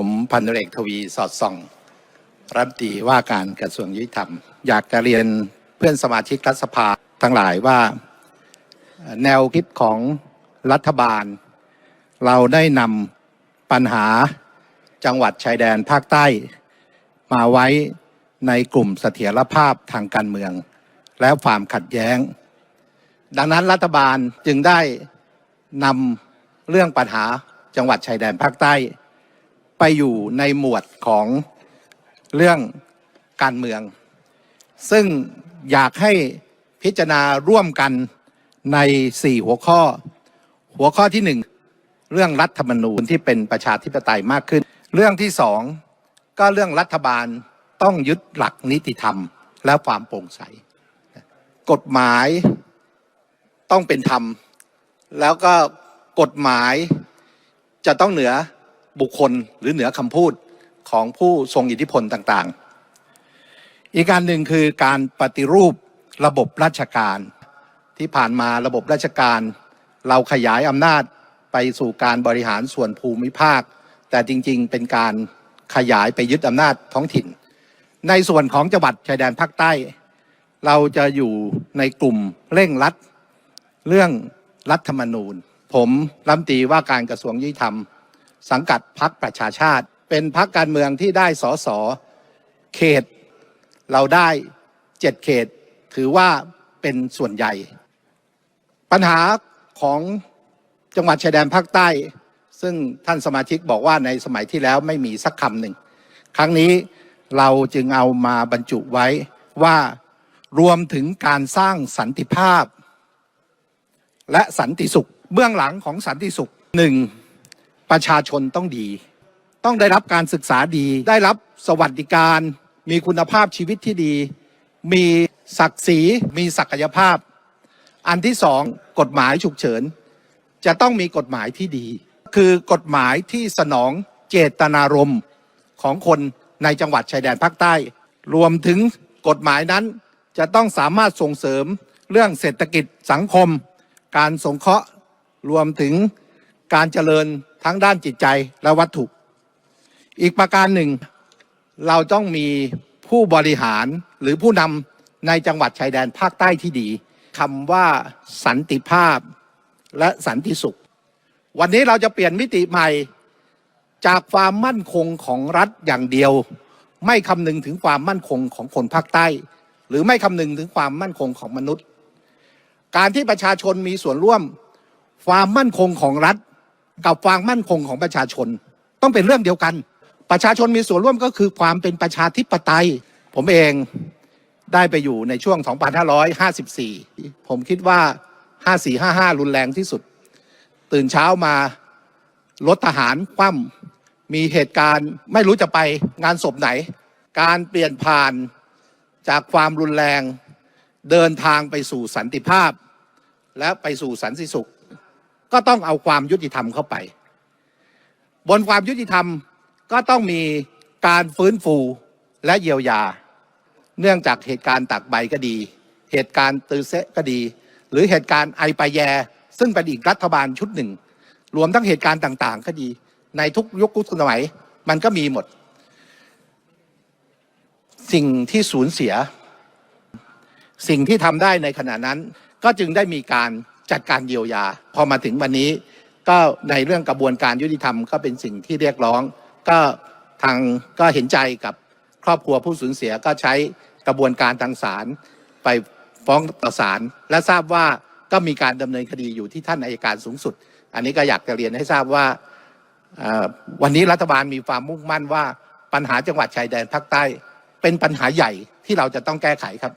ผมพันตำรวจเอกทวีสอดส่อง รัฐมนตรีว่าการกระทรวงยุติธรรม อยากจะเรียนเพื่อนสมาชิกรัฐสภาทั้งหลายว่าแนวคิดของรัฐบาล เราได้นำปัญหาจังหวัดชายแดนภาคใต้ มาไว้ในกลุ่มเสถียรภาพทางการเมือง และความขัดแย้ง ดังนั้นรัฐบาลจึงได้นำเรื่องปัญหาจังหวัดชายแดนภาคใต้ ไปอยู่ในหมวดของเรื่องการเมือง ซึ่งอยากให้พิจารณาร่วมกันใน 4 หัวข้อ หัวข้อที่ 1 เรื่องรัฐธรรมนูญที่เป็นประชาธิปไตยมากขึ้น เรื่องที่สองก็เรื่องรัฐบาลต้องยึดหลักนิติธรรม และความโปร่งใส กฎหมายต้องเป็นธรรม แล้วก็กฎหมายจะต้องเหนือ บุคคลหรือเหนือคำพูดของผู้ทรงอิทธิพลต่างๆ อีกการหนึ่งคือการปฏิรูประบบราชการที่ผ่านมาระบบราชการ เราขยายอำนาจไปสู่การบริหารส่วนภูมิภาค แต่จริงๆ เป็นการขยายไปยึดอำนาจท้องถิ่น ในส่วนของจังหวัดชายแดนภาคใต้ เราจะอยู่ในกลุ่มเร่งรัด เรื่องรัฐธรรมนูญ ผมรัฐมนตรีว่าการกระทรวงยุติธรรม สังกัดพักประชาชาติ เป็นพักการเมืองที่ได้สอสอเขต เราได้เจ็ดเขต ถือว่าเป็นส่วนใหญ่ ปัญหาของจังหวัดชายแดนภาคใต้ ซึ่งท่านสมาชิกบอกว่าในสมัยที่แล้วไม่มีสักคำหนึ่ง ครั้งนี้เราจึงเอามาบรรจุไว้ว่ารวมถึงการสร้างสันติภาพ และสันติสุข เบื้องหลังของสันติสุขหนึ่ง ประชาชนต้องดี ต้องได้รับการศึกษาดี ได้รับสวัสดิการ มีคุณภาพชีวิตที่ดี มีศักดิ์ศรีมีศักยภาพ อันที่สองกฎหมายฉุกเฉิน จะต้องมีกฎหมายที่ดี คือกฎหมายที่สนองเจตนารมณ์ของคนในจังหวัดชายแดนภาคใต้ รวมถึงกฎหมายนั้นจะต้องสามารถส่งเสริมเรื่องเศรษฐกิจสังคม การสงเคราะห์รวมถึงการเจริญ ทั้งด้านจิตใจและวัตถุ อีกประการหนึ่ง เราต้องมีผู้บริหารหรือผู้นำในจังหวัดชายแดนภาคใต้ที่ดีคำว่าสันติภาพและสันติสุข วันนี้เราจะเปลี่ยนมิติใหม่จากความมั่นคงของรัฐอย่างเดียว ไม่คำนึงถึงความมั่นคงของคนภาคใต้ หรือไม่คำนึงถึงความมั่นคงของมนุษย์ การที่ประชาชนมีส่วนร่วม ความมั่นคงของรัฐ กับความมั่นคงของประชาชน ต้องเป็นเรื่องเดียวกัน ประชาชนมีส่วนร่วมก็คือความเป็นประชาธิปไตย ผมเองได้ไปอยู่ในช่วง 2554 ผมคิดว่า 5455 รุนแรงที่สุด ตื่นเช้ามารถทหารคว่ำมีเหตุการณ์ไม่รู้จะไปงานศพไหน การเปลี่ยนผ่านจากความรุนแรง เดินทางไปสู่สันติภาพ และไปสู่สันติสุข ก็ต้องเอาความยุติธรรมเข้าไป บนความยุติธรรมก็ต้องมีการฟื้นฟูและเยียวยา เนื่องจากเหตุการณ์ตักใบก็ดี เหตุการณ์ตือเซะก็ดี หรือเหตุการณ์ไอปายแย ซึ่งเป็นอีกรัฐบาลชุดหนึ่ง รวมทั้งเหตุการณ์ต่างๆ ก็ดี ในทุกยุคทุกสมัยมันก็มีหมด สิ่งที่สูญเสีย สิ่งที่ทำได้ในขณะนั้นก็จึงได้มีการ จัดการเยียวยา พอมาถึงวันนี้ ก็ในเรื่องกระบวนการยุติธรรมก็เป็นสิ่งที่เรียกร้อง ก็ทางก็เห็นใจกับครอบครัวผู้สูญเสียก็ใช้กระบวนการทางศาลไปฟ้องต่อศาลและทราบว่าก็มีการดำเนินคดีอยู่ที่ท่านอายการสูงสุด อันนี้ก็อยากจะเรียนให้ทราบว่าวันนี้รัฐบาลมีความมุ่งมั่นว่าปัญหาจังหวัดชายแดนภาคใต้ เป็นปัญหาใหญ่ที่เราจะต้องแก้ไขครับ